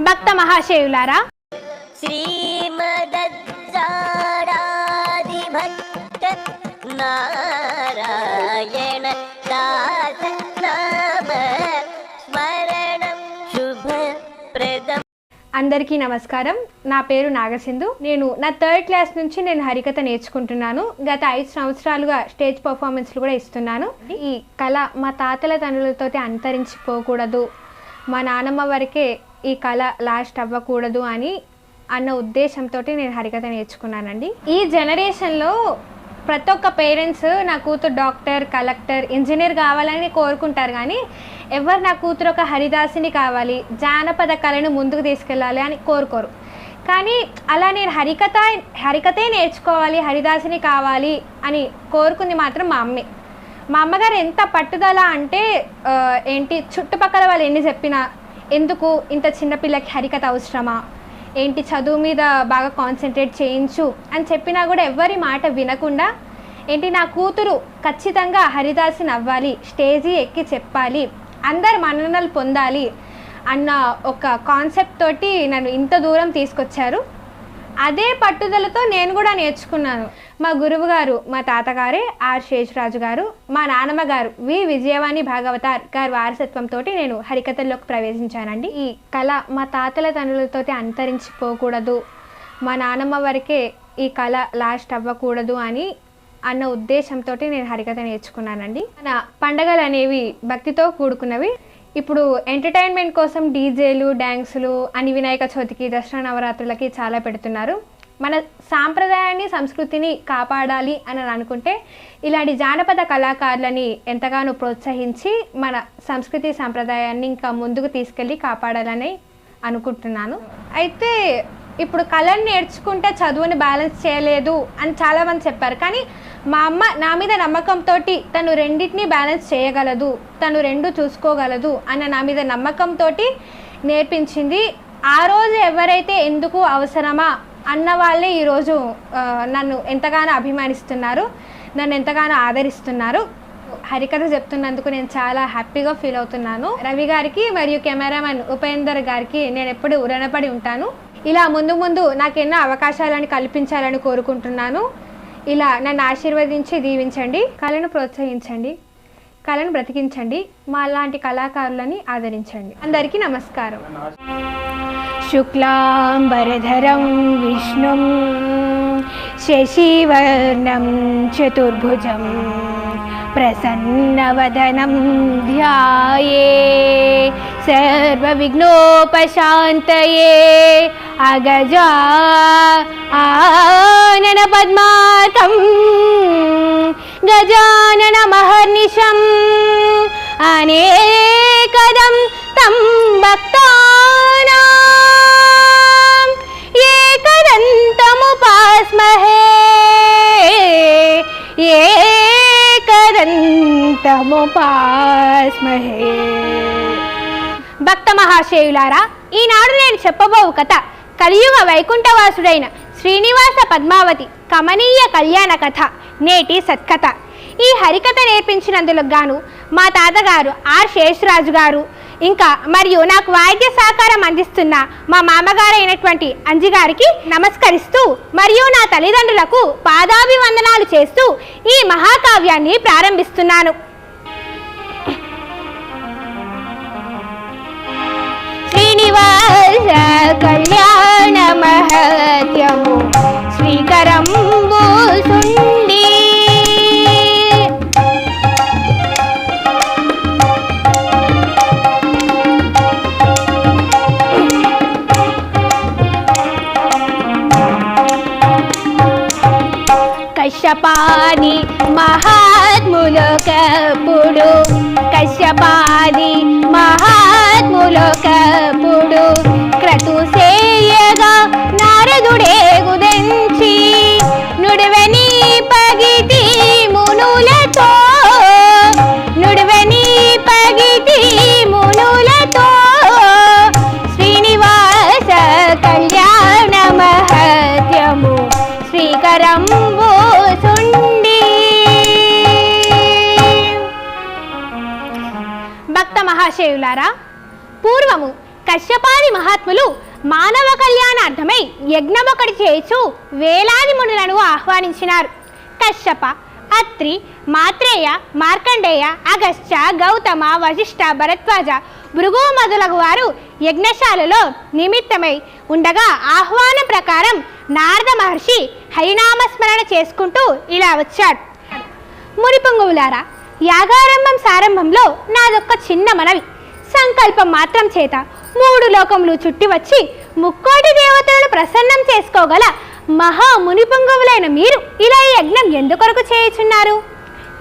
భక్త మహాశయులారా. నారాయణ అందరికీ నమస్కారం. నా పేరు నాగసింధు. నేను నా థర్డ్ క్లాస్ నుంచి నేను హరికథ నేర్చుకుంటున్నాను. గత ఐదు సంవత్సరాలుగా స్టేజ్ పర్ఫార్మెన్స్లు కూడా ఇస్తున్నాను. ఈ కళ మా తాతల తండ్రులతో అంతరించిపోకూడదు మా నానమ్మ వరకే ఈ కళ లాస్ట్ అవ్వకూడదు అని అన్న ఉద్దేశంతో నేను హరికథ నేర్చుకున్నానండి. ఈ జనరేషన్లో ప్రతి ఒక్క పేరెంట్స్ నా కూతురు డాక్టర్ కలెక్టర్ ఇంజనీర్ కావాలని కోరుకుంటారు కానీ ఎవరు నా కూతురు ఒక హరిదాసిని కావాలి జానపద కళను ముందుకు తీసుకెళ్ళాలి అని కోరుకోరు. కానీ అలా నేను హరికథ హరికథే నేర్చుకోవాలి హరిదాసిని కావాలి అని కోరుకుంది మాత్రం మా అమ్మే. మా అమ్మగారు ఎంత పట్టుదల అంటే ఏంటి చుట్టుపక్కల వాళ్ళు ఎన్ని చెప్పినా ఎందుకు ఇంత చిన్నపిల్లకి హరికథ అవసరమా? ఏంటి చదువు మీద బాగా కాన్సన్ట్రేట్ చేయించు అని చెప్పినా కూడా ఎవ్వరి మాట వినకుండా ఏంటి నా కూతురు ఖచ్చితంగా హరిదాసిని అవ్వాలి స్టేజీ ఎక్కి చెప్పాలి అందరు మన్ననలు పొందాలి అన్న ఒక కాన్సెప్ట్ తోటి నన్ను ఇంత దూరం తీసుకొచ్చారు. అదే పట్టుదలతో నేను కూడా నేర్చుకున్నాను. మా గురువు గారు మా తాతగారే ఆర్ శేషరాజు గారు మా నానమ్మ గారు వి విజయవాణి భాగవతార్ గారి వారసత్వంతో నేను హరికథల్లోకి ప్రవేశించానండి. ఈ కళ మా తాతల తండ్రులతో అంతరించిపోకూడదు. మా నానమ్మ వరకే ఈ కళ లాస్ట్ అవ్వకూడదు అని అన్న ఉద్దేశంతో నేను హరికథ నేర్చుకున్నానండి. మన పండగలు అనేవి భక్తితో కూడుకున్నవి. ఇప్పుడు ఎంటర్టైన్మెంట్ కోసం డీజేలు డ్యాన్సులు అని వినాయక చవితికి దసరా నవరాత్రులకి చాలా పెడుతున్నారు. మన సాంప్రదాయాన్ని సంస్కృతిని కాపాడాలి అని అనుకుంటే ఇలాంటి జానపద కళాకారులని ఎంతగానో ప్రోత్సహించి మన సంస్కృతి సాంప్రదాయాన్ని ఇంకా ముందుకు తీసుకెళ్ళి కాపాడాలని అనుకుంటున్నాను. అయితే ఇప్పుడు కళను నేర్చుకుంటే చదువుని బ్యాలెన్స్ చేయలేదు అని చాలామంది చెప్పారు. కానీ మా అమ్మ నా మీద నమ్మకంతో తను రెండింటిని బ్యాలెన్స్ చేయగలదు తను రెండు చూసుకోగలదు అన్న నా మీద నమ్మకంతో నేర్పించింది. ఆ రోజు ఎవరైతే ఎందుకు అవసరమా అన్న వాళ్ళే ఈరోజు నన్ను ఎంతగానో అభిమానిస్తున్నారు నన్ను ఎంతగానో ఆదరిస్తున్నారు. హరికథ చెప్తున్నందుకు నేను చాలా హ్యాపీగా ఫీల్ అవుతున్నాను. రవి గారికి మరియు కెమెరామెన్ ఉపేందర్ గారికి నేను ఎప్పుడు రుణపడి ఉంటాను. ఇలా ముందు ముందు నాకు ఎన్నో అవకాశాలను కల్పించాలని కోరుకుంటున్నాను. ఇలా నన్ను ఆశీర్వదించి దీవించండి కళను ప్రోత్సహించండి కళను బ్రతికించండి మా లాంటి కళాకారులని ఆదరించండి. అందరికీ నమస్కారం. శుక్లాంబరధరం విష్ణుం శశివర్ణం చతుర్భుజం ప్రసన్నవదనం ధ్యాయే. सर्वविघ्नोपशान्तये अगजा आननपद्माकं गजाननमहर्निशम् अनेकदं तं भक्तानां। एकदन्तमुपास्महे। एकदन्तमुपास्महे। భక్త మహాశయులారా ఈనాడు నేను చెప్పబోవు కథ. కలియుగ వైకుంఠవాసుడైన శ్రీనివాస పద్మావతి కమనీయ కళ్యాణ కథ నేటి సత్కథ. ఈ హరికథ నేర్పించినందుకు గాను మా తాతగారు ఆర్ శేషరాజు గారు ఇంకా మరియు నాకు వాయిద్య సహకారం అందిస్తున్న మా మామగారైనటువంటి అంజిగారికి నమస్కరిస్తూ మరియు నా తల్లిదండ్రులకు పాదాభివందనాలు చేస్తూ ఈ మహాకావ్యాన్ని ప్రారంభిస్తున్నాను. శ్రీనివాస కళ్యాణ మహత్యము. శ్రీకరంబు సుండి కశ్యపాది మహాత్ములకప్పుడు. కశ్యపాది మహాశయులారా పూర్వము కశ్యపాది మహాత్ములు మానవ కళ్యాణార్థమై యజ్ఞమొకటి చేయుచు వేలాది మునులను ఆహ్వానించినారు. కశ్యప అత్రి మాత్రేయ మార్కండేయ అగస్త్య గౌతమ వశిష్ఠ భరద్వాజ భృగు మొదలగు వారు యజ్ఞశాలలో నిమిత్తమై ఉండగా ఆహ్వానం ప్రకారం నారద మహర్షి హరినామస్మరణ చేసుకుంటూ ఇలా వచ్చాడు. మునిపొంగువులారా యాగారంభం సారంభంలో నాదొక్క చిన్న మనవి. సంకల్పం మాత్రం చేత మూడు లోకములు చుట్టి వచ్చి ముక్కోటి దేవతలను ప్రసన్నం చేసుకోగల మహా మునిపొంగువులైన మీరు ఇలా ఈ యజ్ఞం ఎందుకొరకు చేయుచున్నారు?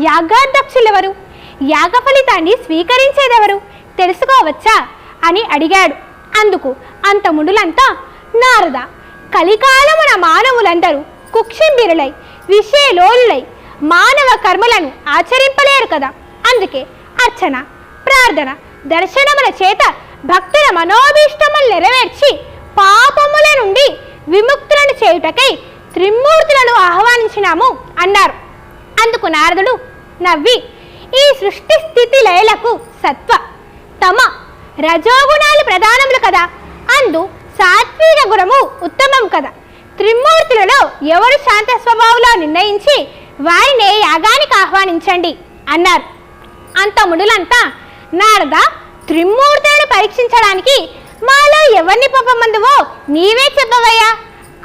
యాగాధ్యక్షులెవరు? యాగ ఫలితాన్ని స్వీకరించేదెవరు? తెలుసుకోవచ్చా? అని అడిగాడు. అందుకు అంత ముడులంతా నారద కలికాలమున మానవులందరూ కుక్షింబిరులై విషయలోలులై మానవ కర్మలను ఆచరింపలేరు కదా. అందుకే అర్చన ప్రార్థన దర్శనముల చేత భక్తుల మనోభీష్టములు నెరవేర్చి పాపముల నుండి విముక్తులను చేయుటకై త్రిమూర్తులను ఆహ్వానించినాము అన్నారు. అందుకు నారదుడు నవ్వి ఈ సృష్టి స్థితి లయలకు సత్వ. తమ రజోగుణాలు ప్రధానములు కదా. అందు సాత్విక గుణము ఉత్తమం కదా. త్రిమూర్తులలో ఎవరు శాంత స్వభావంలో నిర్ణయించి వారినే యాగానికి ఆహ్వానించండి అన్నారు. అంత మునులంతా నారద త్రిమూర్తులను పరీక్షించడానికి మాలో ఎవరిని పంపమందువో నీవే చెప్పవయ్యా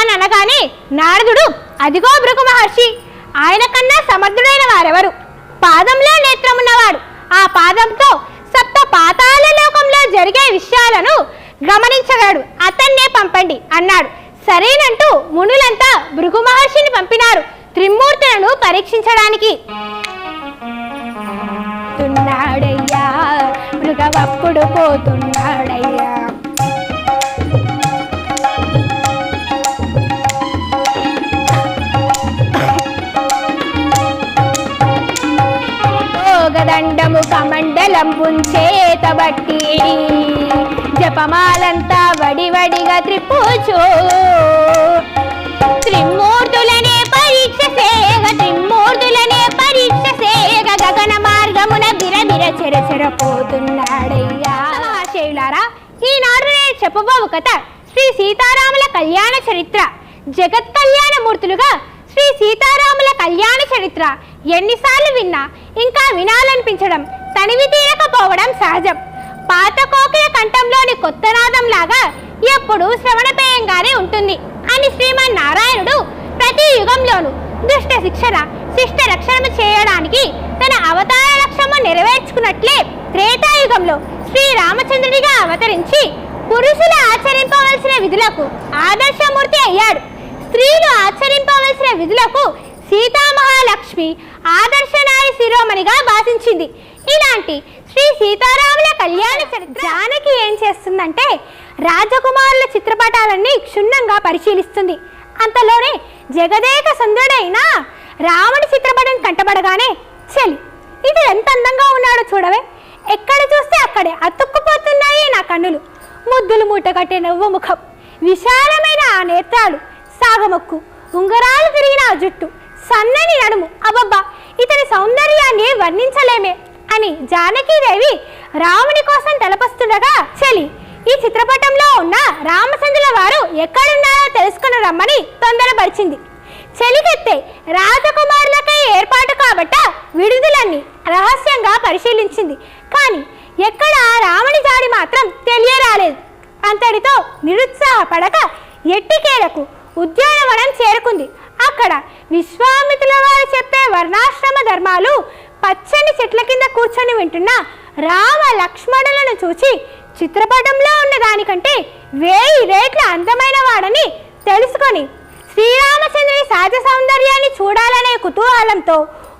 అని అనగానే నారదుడు అదిగో భృగు మహర్షి ఆయన కన్నా సమర్థుడైన వారెవరు? పాదంలో నేత్రమున్నవాడు ఆ పాదంతో సప్త పాతాల లోకంలో జరిగే విషయాలను గమనించగలడు. అతన్నే పంపండి అన్నాడు. సరేనంటూ మునులంతా భృగు మహర్షిని పంపినారు. త్రిమూర్తులను పరీక్షించడానికి. తున్నాడయ్యా మృగవప్పుడు పోతున్నాడయ్యా. యోగదండము కమండలం పుంచేతబట్టి జపమాలంతా వడివడిగా త్రిప్పుచు. త్రిమూర్తులనే కథ శ్రీ సీతారాముల కళ్యాణ చరిత్ర. జగత్ కళ్యాణమూర్తులుగా శ్రీ సీతారాముల కళ్యాణ చరిత్ర ఎన్నిసార్లు విన్నా ఇంకా వినాలనిపించడం తనివి తీరకపోవడం సహజం. పాత కోకిల కంఠంలోని కొత్త నాదం లాగా ఎప్పుడూ శ్రవణపేయంగానే ఉంటుంది అని శ్రీమన్ నారాయణుడు ప్రతి యుగంలోనూ దుష్ట శిక్షణ శిష్ట రక్షణ చేయడానికి తన అవతార లక్ష్యము నెరవేర్చుకున్నట్లే త్రేతాయుగంలో శ్రీరామచంద్రుడిగా అవతరించి పురుషులు ఆచరింపవలసిన విధులకు ఆదర్శమూర్తి అయ్యాడు. స్త్రీలు ఆచరింపవలసిన విధులకు సీతామహాలక్ష్మి ఆదర్శనారి శిరోమణిగా భాషించింది. ఇలాంటి శ్రీ సీతారాముల కళ్యాణ చరిత్ర జానకి ఏం చేస్తుందంటే రాజకుమారుల చిత్రపటాలన్నీ క్షుణ్ణంగా పరిశీలిస్తుంది. అంతలోనే జగదేక సుందరుడైన రాముడి చిత్రపటం కంటపడగానే చెలి ఇది ఎంత అందంగా ఉన్నాడో చూడవే. ఎక్కడ చూస్తే అక్కడే అతుక్కుపోతున్నాయి నా కన్నులు. ముద్దులు మూటగట్టే నవ్వు ముఖం. విశాలమైన ఆ నేత్రాలు సాగమొక్కు. ఉంగరాలు తిరిగిన ఆ జుట్టు సన్నని నడుము. అబ్బబ్బా ఇతని సౌందర్యాన్ని వర్ణించలేమే అని జానకీదేవి రాముని కోసం తలపస్తుండగా చలి. ఈ చిత్రపటంలో ఉన్న రామచంద్రుల వారు ఎక్కడున్నారో తెలుసుకుని రమ్మని తొందరపరిచింది. చెలికెత్తే రాజకుమారులకై ఏర్పాటు కాబట్ట విడుదలన్నీ రహస్యంగా పరిశీలించింది. కానీ ఎక్కడ రాముని జాడి మాత్రం రాలేదు. అంతటితో నిరుత్సాహపడక ఎట్టికేలకు ఉద్యానవనం చేరుకుంది. అక్కడ విశ్వామిత్రుల వారు చెప్పే వర్ణాశ్రమ ధర్మాలు పచ్చని చెట్ల కింద కూర్చొని వింటున్న రామ లక్ష్మణులను చూచి చిత్రపటంలో ఉన్న దానికంటే వేయి రేట్ల అందమైన వాడని తెలుసుకొని శ్రీరామచంద్రుని సహజ సౌందర్యాన్ని చూడాలనే కుతూహలంతో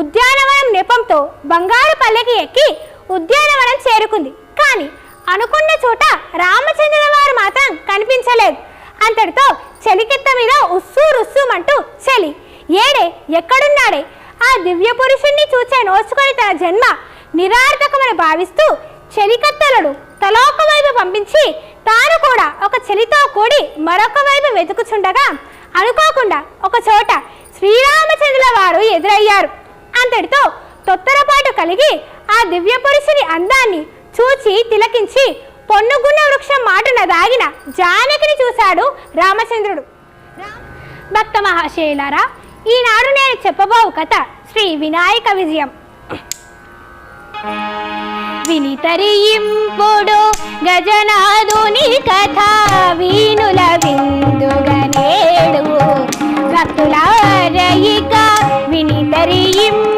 ఉద్యానవనం నెపంతో బంగారు పల్లెకి ఎక్కి ఉద్యానవనం చేరుకుంది. కానీ అనుకున్న చోట రామచంద్రుల వారు మాత్రం కనిపించలేదు. అంతటితో చెలికెత్త మీద ఉస్సు రుస్సుమంటూ చలి ఏడే ఎక్కడున్నాడే? ఆ దివ్య పురుషుణ్ణి చూచే నోచుకొని తన జన్మ నిరార్థకమని భావిస్తూ చెలికత్తలను తలోక వైపు పంపించి తాను కూడా ఒక చలితో కూడి మరొక వైపు వెతుకుచుండగా అనుకోకుండా ఒక చోట శ్రీరామచంద్రుల వారు ఎదురయ్యారు. అంతటితో తొత్తరపాటు కలిగి ఆ దివ్య పురుషుని అందాన్ని చూచి తిలకించి పొన్నుగున్న వృక్షం మాటున దాగిన జానకిని చూశాడు రామచంద్రుడు. భక్త మహాశయులారా ఈనాడు నేను చెప్పబోవు కథ శ్రీ వినాయక విజయం. వినితరియింపుడు గజనాథుని కథ వీనుల విందుగనేడు భక్తులారయిక వినితరియింపుడు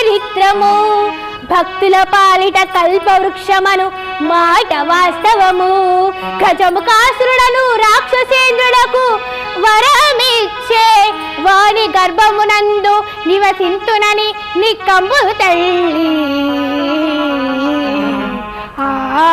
చరిత్రము. భక్తుల పాలిట కల్పవృక్షమను మాట వాస్తవము. గజముఖాసురుడను రాక్షసేంద్రుడకు వరమిచ్చే వాని గర్భమునందు నివసింతునని నిక్కము తల్లి. ఆ.